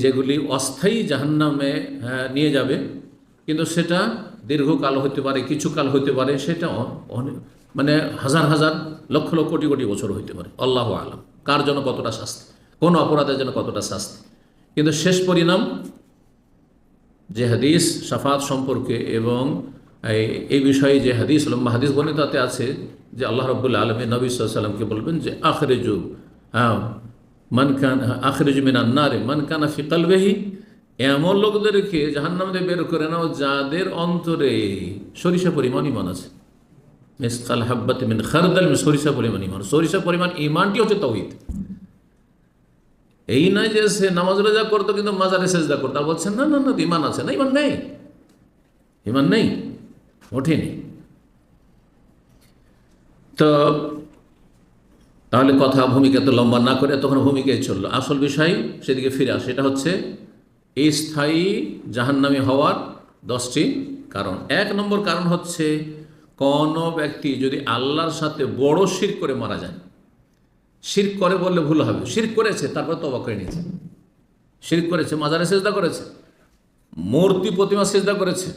যেগুলি অস্থায়ী জাহান্নামে হ্যাঁ, নিয়ে যাবে কিন্তু সেটা দীর্ঘকাল হতে পারে কিছু কাল হতে পারে সেটা মানে হাজার হাজার লক্ষ লক্ষ কোটি কোটি বছর হইতে পারে। আল্লাহ আলম। কার জন্য কতটা শাস্তি? কোন অপরাধের জন্য কতটা শাস্তি? কিন্তু শেষ পরিণাম যে হাদিস সাফাত সম্পর্কে এবং এই বিষয়ে যে হাদিস হাদিস বর্ণিতাতে আছে যে আল্লাহ রব্বুল্লা আলমী নবী সাল্লামকে বলবেন যে আখরে যুগ হ্যাঁ মান খান আখরেজু মিন আন্নারে মান কানা ফিকালবেহি এমন লোকদেরকে জাহান্নাম দিয়ে বের করে নাও যাদের অন্তরে সরিষা পরিমাণ ইমান আছে। মিসকাল হাব্বাত মিন খারদাল সরিষা পরিমাণ ইমান সরিষা পরিমাণ ইমানটি হচ্ছে তৌহিদ এই নয় যে সে নামাজ রোজা করতো কিন্তু মাজারে সেজদা করতো। আর বলছেন না না না ইমান আছে। না ইমান নেই। ইমান নেই, ওঠেনি। তো তাহলে কথা ভূমিকা তো লম্বা না করে তখন ভূমিকায় চলল। আসল বিষয় সেদিকে ফিরে আসে, এটা হচ্ছে এই স্থায়ী জাহান্নামি হওয়ার দশটি কারণ। এক নম্বর কারণ হচ্ছে কোনো ব্যক্তি যদি আল্লাহর সাথে বড় শির করে মারা যায়, শির করে বললে ভুল হবে, শির করেছে, তারপর তবা করে নিয়েছে, শির করেছে, মাজারে সেজদা করেছে, মূর্তি প্রতিমা সেজদা করেছে,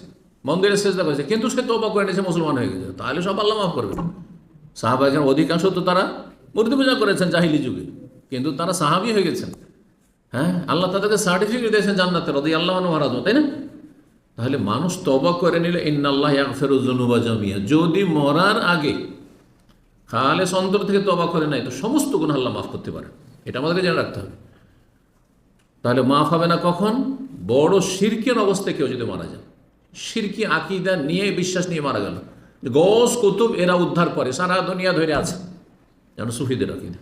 মন্দিরে সেজদা করেছে, কিন্তু সে তবা করে নিয়েছে, মুসলমান হয়ে গেছে, তাহলে সব আল্লাহ মাফ করবে সাহাবাহিকের অধিকাংশ তো তারা মূর্তি পূজা করেছেন জাহিলি যুগে। কিন্তু তারা সাহাবি হয়ে গেছেন। হ্যাঁ? আল্লাহ তাদেরকে সার্টিফিকেট দিয়েছেন জান্নাতের রদি আল্লাহ মহারাজ তাই না? তাহলে মানুষ তবা করে নিলে ইন্নাল্লাহ ফেরুজনুবা জামিয়া। যদি মরার আগে খালে অন্তর থেকে তবা করে নাই তো সমস্ত গুণ আল্লাহ মাফ করতে পারে। এটা আমাদেরকে জেনে রাখতে হবে। তাহলে মাফ হবে না কখন? বড় শিরকের অবস্থায় কেউ যদি মারা যায়। শিরকি আকিদা নিয়ে, বিশ্বাস নিয়ে মারা গেল। গস কুতুব এরা উদ্ধার করে, সারা দুনিয়া ধরে আছে। যেন সুফিদের আকিদা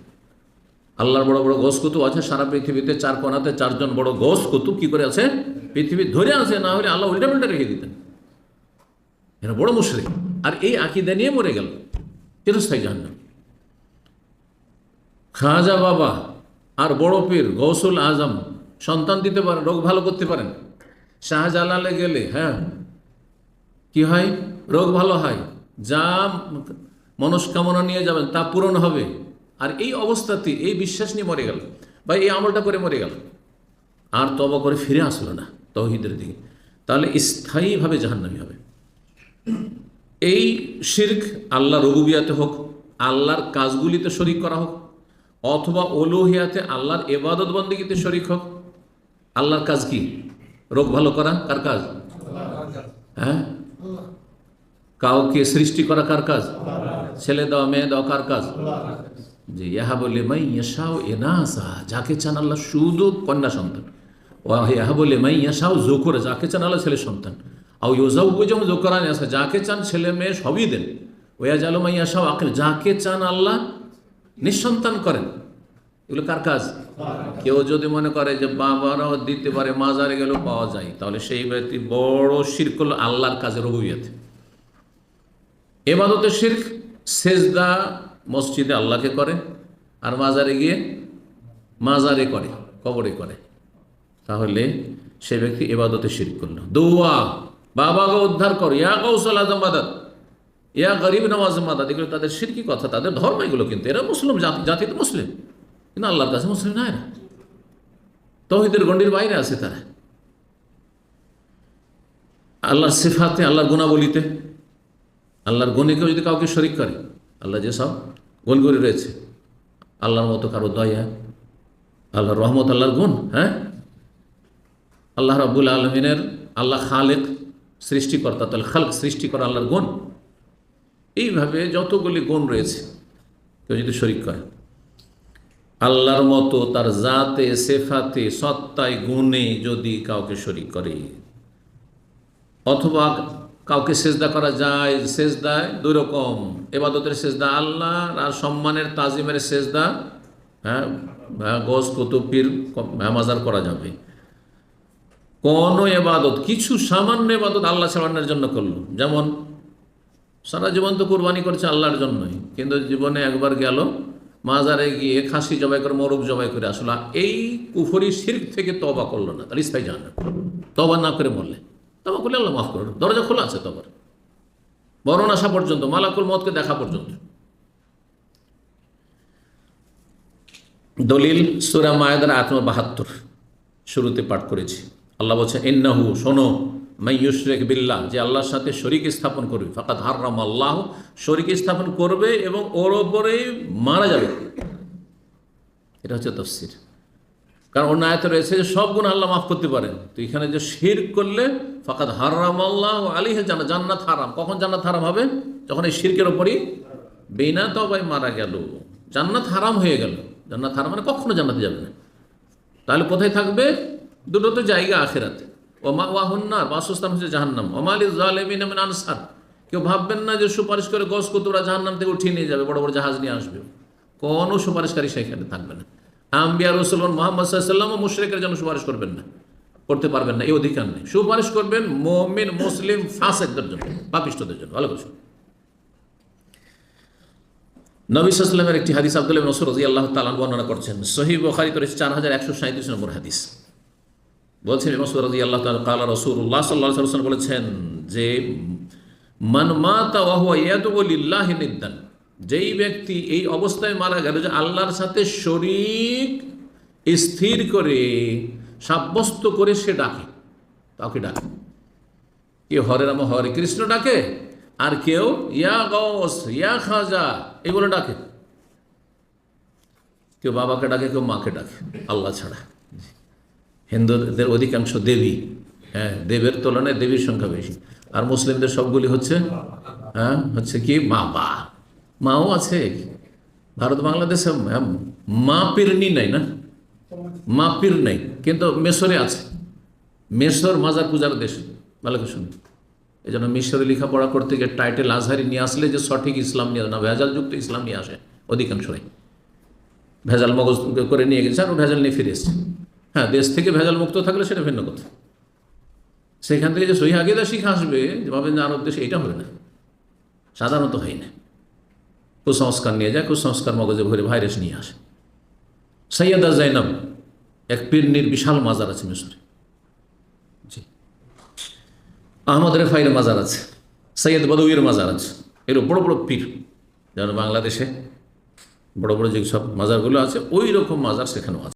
আল্লাহর বড় বড় গোস কুতুব আছে, সারা পৃথিবীতে চার কোনাতে চারজন বড় গোস কুতুব কি করে আছে? পৃথিবী ধরে আছে, না হলে আল্লাহ উল্টা পাল্টা রেখে দিতেন। এরা বড় মুশরিক। আর এই আকিদা নিয়ে মরে গেল। চিরস্থায়ী জাহান্নাম। খাজা বাবা আর বড় পীর গৌসুল আজম সন্তান দিতে পারেন রোগ ভালো করতে পারেন। শাহজালালে গেলে হ্যাঁ কি হয়? রোগ ভালো হয়। যা মনস্কামনা নিয়ে যাবেন, তা পূরণ হবে। আর এই অবস্থাতে এই বিশ্বাস নিয়ে মরে গেল। বা এই আমলটা করে মরে গেল। আর তবা করে ফিরে আসলো না তৌহিদের দিকে। তাহলে স্থায়ীভাবে জাহান্নামি হবে। এই শির্ক আল্লাহ রবুবিয়াতে হোক, আল্লাহর কাজগুলিতে শরিক করা হোক, অথবা ওলোহিয়াতে আল্লাহর এবাদত বন্দীগীতে শরিক হোক, আল্লাহর কাজ কি? রোগ ভালো করা কার কাজ? হ্যাঁ? কাউকে সৃষ্টি করা কার কাজ? ছেলে দাও, মেয়ে দাও, কার কাজ? যে ইহা বলে মাই ইয়াসাও এনাসা, যাকে চান আল্লাহ শুধু কন্যা সন্তান। ও ইহা বলে মাই ইয়াসাও জোকরে, যাকে চান আল্লাহ ছেলে সন্তান। আও ইউজাউ যেমন জোকরানি আসে যাকে চান ছেলে মেয়ে সবই দেন। ওয়া জালো মাই ইয়াসাও আকেল যাকে চান আল্লাহ নিঃসন্তান করেন। এগুলো কার কাজ? কেউ যদি মনে করে যে বাবারাও দিতে পারে, মাজারে গেলেও পাওয়া যায়, তাহলে সেই ব্যক্তি বড় শির করল আল্লাহর কাজের অভিয়াতে এবাদতের শির্ক, সেজদা মসজিদে আল্লাহকে করে, আর মাজারে গিয়ে মাজারে করে, কবরে করে। তাহলে সে ব্যক্তি এবাদতে শির্ক করল। দৌয়া, বাবাকে উদ্ধার করো। ইয়া কৌশল আজম মাদাত ইয়া গরিব নওয়াজ মাদাত এগুলো তাদের শিরকি কথা, তাদের ধর্ম এগুলো কিন্তু। এরা মুসলিম জাতি জাতি তো মুসলিম। কিন্তু আল্লাহর কাছে মুসলিম নয় না তহিদের গণ্ডির বাইরে আছে তারা। আল্লাহর সিফাতে, আল্লাহর গুণাবলিতে আল্লাহর গুণেকেও যদি কাউকে শরিক করে, আল্লাহ যেসব গুণগুলি রয়েছে। আল্লাহর মতো কারও দয়া, আল্লাহর রহমত, আল্লাহর গুণ হ্যাঁ? আল্লাহ রাবুল আলমিনের আল্লাহ খালেক, সৃষ্টিকর্তা, তাহলে খালক, সৃষ্টি করা আল্লাহর গুণ। এইভাবে যতগুলি গুণ রয়েছে, কেউ যদি শরিক করে, আল্লাহর মতো তার জাতে, সেফাতে, সত্তায় গুণে যদি কাউকে শরিক করে, অথবা কাউকে সেজদা করা যায় সেজদায় দুই রকম এবাদতের সেজদা আল্লাহ আর সম্মানের তাজিমের সেজদা হ্যাঁ গোস কুতুবির মাজার করা যাবে। কোন এবাদত, কিছু সামান্য এবাদত আল্লাহ ছাড়ানোর জন্য করল। যেমন, সারা জীবন তো কোরবানি করছে আল্লাহর জন্যই, কিন্তু জীবনে একবার গেল, মাজারে গিয়ে খাসি জবাই করে মোরগ জবাই করে আসলো। এই কুফরি শির্ক থেকে তবা করল না, তাহলে স্থায়ী জান তবা না করে বললে তবা করলে আল্লাহ মাফ করো, দরজা খোলা আছে তবার বরণ আসা পর্যন্ত, মালাকুল মতকে দেখা পর্যন্ত। দলিল সুরা মায়েদার আত্ম বাহাত্তর, শুরুতে পাঠ করেছি। আল্লাহ বলছে এন্নাহু শোনো মাই ইউশরেক বিল্লাহ, যে আল্লাহর সাথে শরিক স্থাপন করবে ফাকাত হাররাম আল্লাহ শরিক স্থাপন করবে এবং ওর ওপরেই মারা যাবে। এটা হচ্ছে তফসির। কারণ অন্য আয়তে রয়েছে যে সব গুণ আল্লাহ মাফ করতে পারেন। তো এখানে যে শির করলে ফাকাত হারাম আল্লাহ আলী হে জানা জান্নাত হারাম। কখন জান্নাত হারাম হবে? যখন এই শিরকের ওপরই বেনা তবাই মারা গেল। জান্নাত হারাম হয়ে গেল। জান্নাত হারাম মানে কখনো জান্নাতে যাবে না। তাহলে কোথায় থাকবে? দুটো তো জায়গা আখেরাতে। ওমা ওয়াহুন্নার বাসস্থান হচ্ছে জাহান্নাম। ওমালি জালেমিন আনসার। কেউ ভাববেন না যে সুপারিশ করে গস কুতুরা জাহান্নাম থেকে উঠিয়ে নিয়ে যাবে, বড় বড় জাহাজ নিয়ে আসবে। কোনো সুপারিশকারী সেখানে থাকবে না। আম্বিয়া রসুলন মোহাম্মদ সাল্লাম মুশরেকের জন্য সুপারিশ করবেন না, করতে পারবেন না, এই অধিকার নেই। সুপারিশ করবেন মোমিন, মুসলিম, ফাসেকদের জন্য, পাপিষ্টদের জন্য, ভালো কিছু নবী সাল্লামের একটি হাদিস আব্দুল্লাহ নসর রাজি আল্লাহ তালান বর্ণনা করছেন সহি বখারি করেছে চার হাজার একশো সাঁত্রিশ নম্বর হাদিস। বলছেন মসুদ রাজি আল্লাহ কালা রসুল্লাহ সাল্লাহ বলেছেন যে, মান মাতা ওয়াহুয়া ইয়াদুল্লাহ নিদ্দান। যেই ব্যক্তি এই অবস্থায় মারা গেল যে আল্লাহর সাথে শরিক, স্থির করে, সাব্যস্ত করে সে ডাকে। তাকে ডাকে কেউ হরে রাম হরে কৃষ্ণ ডাকে, আর কেউ ইয়া গস ইয়া খাজা, এগুলো ডাকে। কেউ বাবাকে ডাকে, কেউ মাকে ডাকে, আল্লাহ ছাড়া। হিন্দুদের অধিকাংশ দেবী হ্যাঁ দেবের তুলনায় দেবীর সংখ্যা বেশি। আর মুসলিমদের সবগুলি হচ্ছে হ্যাঁ হচ্ছে কি? মা বা মাও আছে। ভারত, বাংলাদেশে মা পীরনি নাই না? মা পীর নেই, কিন্তু মেসরে আছে। মেসর মাজার পূজার দেশ। ভালো শুনুন। এই জন্য মিশরে লেখাপড়া করতে গিয়ে টাইটেল আজহারি নিয়ে আসলে যে সঠিক ইসলাম নিয়ে না ভেজালযুক্ত ইসলাম নিয়ে আসে অধিকাংশই ভেজাল মগজ করে নিয়ে গেছে আর ভেজাল নিয়ে ফিরে এসছে। হ্যাঁ দেশ থেকে ভেজাল মুক্ত থাকলে সেটা ভিন্ন কথা। সেখান থেকে যে সহি আগেদা শিখে আসবে যে ভাবেন যে আরব দেশে এটা হবে না। সাধারণত হয় না। কুসংস্কার নিয়ে যায়, কুসংস্কার মগজে ভরে ভাইরাস নিয়ে আসে। সৈয়দা জাইনাব, এক পীরনির বিশাল মাজার আছে মিশরে। জি। আহমদ রেফাইয়ের মাজার আছে, সৈয়দ বদৌয়ের মাজার আছে। এর বড় বড় পীর, যেমন বাংলাদেশে বড় বড় যেসব মাজারগুলো আছে ওই রকম মাজার সেখানেও আছে।